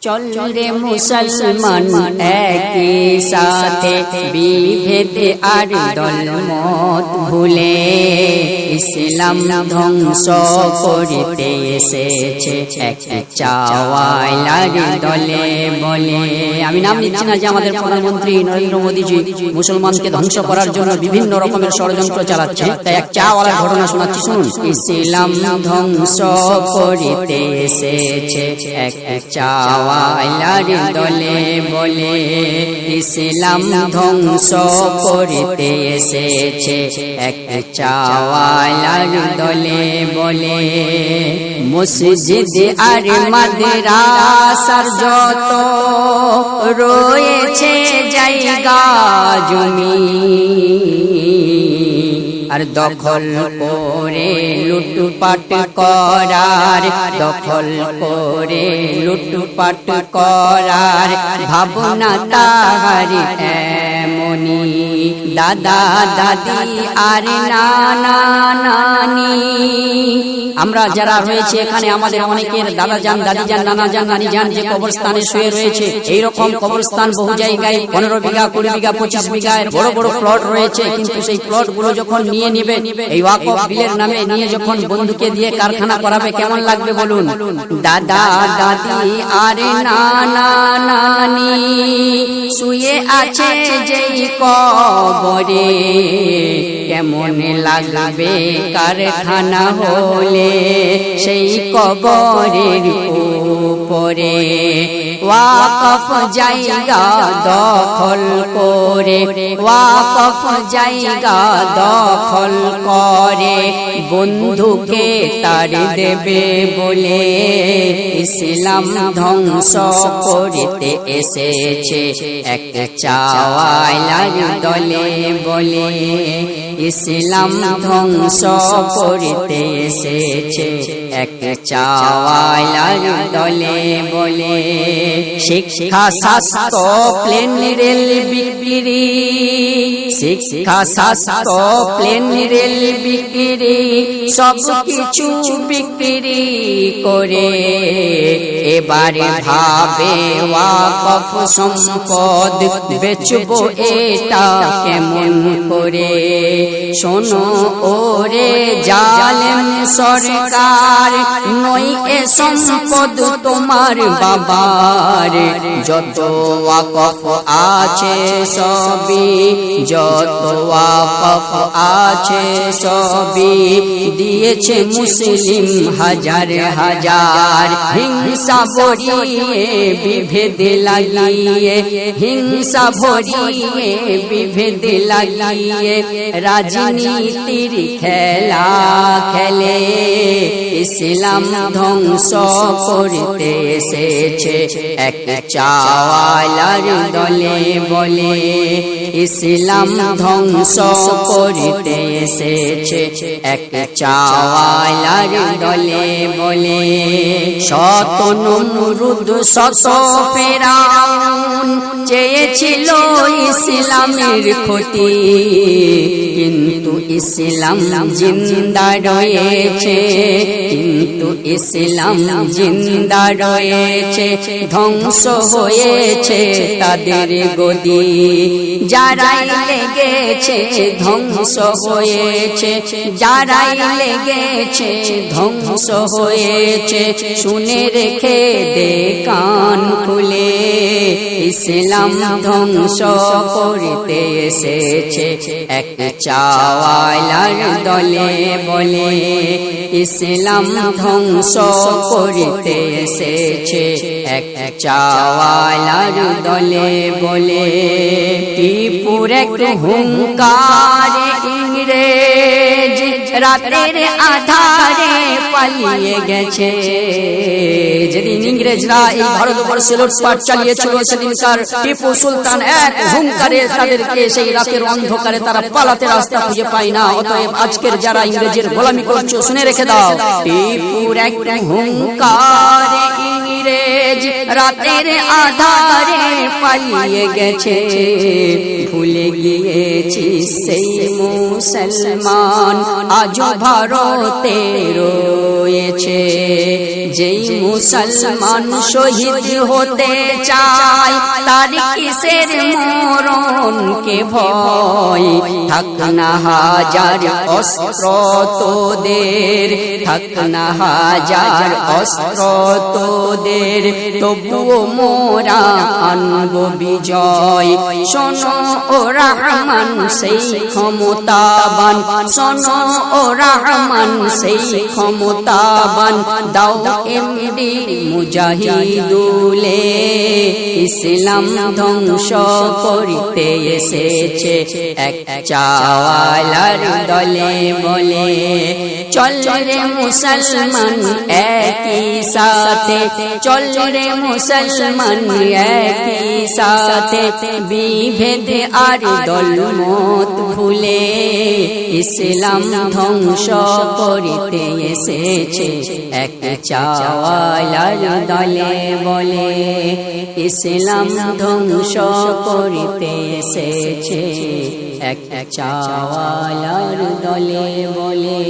চল রে মুসলমান একই সাথে বিভেদে আর দলমত ভুলে ইসলাম ধ্বংস করিতে এসেছে। এক চাওয়াইলার দলে বলে। আমি নাম নিচ্ছি না যে আমাদের প্রধানমন্ত্রী নরেন্দ্র মোদীজি মুসলমানকে ধ্বংস করার জন্য বিভিন্ন রকমের ষড়যন্ত্র চালাচ্ছে। তাই এক চাওয়ালার ঘটনা শোনাচ্ছি। শুনুন। ইসলাম ধ্বংস করিতে এসেছে। এক চাওয়ালার দলে বলে, ইসলাম ধ্বংস করিতে এসেছে। এক চাওয়ালার দলে বলে, মসজিদ আর মাদ্রাসার যত রয়েছে জায়গা, জমি আর দখল করে লুটপাট করার, দখল করে লুটপাট করার ভাবনা তাহারি মনি দাদা, দাদি আর নানা, নানি আমরা যারা রয়েছে এখানে আমাদের অনেকের দাদা যান দাদি যান নানা যান নানি যান যে কবরস্থানে শুয়ে রয়েছে, এইরকম কবরস্থান বহু জায়গায় পনেরো বিঘা, কুড়ি বিঘা, পঁচিশ বিঘায় বড় বড় প্লট রয়েছে। কিন্তু সেই প্লটগুলো যখন নিয়ে নিবে, এই ওয়াকফ বিলের নামে নিয়ে যখন বন্ধুকে দিয়ে কারখানা করাবে, কেমন লাগবে বলুন? দাদা, দাদি, আরে নানা নানি, শুয়ে আছে যেই কবরে, কেমন লাগবে কারখানা হলে? সেই কবরের উপরে। ওয়াকফ জায়গা দখল করে, ওয়াকফ জায়গা দখল করে। বন্ধুকে তার দেবে বলে ইসলাম ধ্বংস করিতে এসেছে। এক চাওয়ালার দলে বলে ইসলাম ধ্বংস করিতে এসেছে। এক চাওয়ালার দলে বলে, শিক্ষা, স্বাস্থ্য, প্লেন রেল বিক্রি। শিক্ষা, স্বাস্থ্য, প্লেন রেল বিক্রি, সব কিছু বিক্রি করে। এবারে ভাবে ওয়াকফ সম্পদ বেচবো এটা কেমন করে? শোনো, ওরে জালেম সরকার, নই এ সম্পদ তোমার বাবার। যত ওয়াকফ আছে সবই, যত ওয়াকফ আছে সবই দিয়েছে মুসলিম হাজার হাজার। হিংসা ভরিয়ে বিভেদ লাগিয়ে, হিংসা ভরিয়ে বিভেদ লাগিয়ে রাজনীতির খেলা খেলে ইসলাম ধ্বংস করতে এসেছে। এক চাওয়ালার দলে বলে ইসলাম ধ্বংস করতে এসেছে। এক চাওয়ালার দলে বলে শত নমরুদ শত ফেরাউন চেয়েছিল ইসলামের ক্ষতি। কিন্তু ইসলাম জিন্দা রয়েছে। কিন্তু ইসলাম জিন্দা রয়েছে, ধ্বংস হয়েছে তাদের গদি। যারাই লেগেছে, ধ্বংস হয়েছে। যারাই লেগেছে, ধ্বংস হয়েছে। শুনে রেখে দে কান খুলে। ইসলাম ধ্বংস করতে এসেছে। এক চাওয়ালার দলে বলে, ইসলাম ধ্বংস করিতে এসেছে। এক চাওয়ালার দলে বলে টিপুর হুঙ্কার ইংরেজ রাতের আধারে পালিয়ে গেছে। যেদিন ইংরেজরা এই ভারতবর্ষে লুটপাট চালিয়েছিল, সেদিনকার টিপু সুলতান এক হুঙ্কারে তাদেরকে সেই রাতের অন্ধকারে তারা পালাতে রাস্তা খুঁজে পায় না। অতএব আজকের যারা ইংরেজের গোলামি করছ, শুনে রেখে দাও। টিপুর এক হুঙ্কার ইংরেজ রাতের আধারে পালিয়ে গেছে। ভুলে গিয়েছি সেই মুসলমান আজ ভারতে রয়েছে। যেই মুসলমান শহীদ হতে চায়, তার কিসের মরণ কে ভয়? থাক না হাজার অস্ত্র তোদের থাক না হাজার অস্ত্র তোদের তবুও মোরা আনব বিজয়। শোনো ও রহমান সেই ক্ষমতাবান, শোনো ও রহমান সেই ক্ষমতাবান। দাও এমডি মুজাহিদুলে, ইসলাম ধ্বংস করিতে এসেছে। এক চাওয়ালার দলে বলে চল রে মুসলমান একই সাথে। চল রে মুসলমান একই সাথে। বিভেদ আর দলমত ভুলে ইসলাম ধ্বংস করিতে এসেছে। এক চাওয়ালার দলে বলে ইসলাম ধ্বংস করিতে এসেছে। এক চাওয়ালার দলে বলে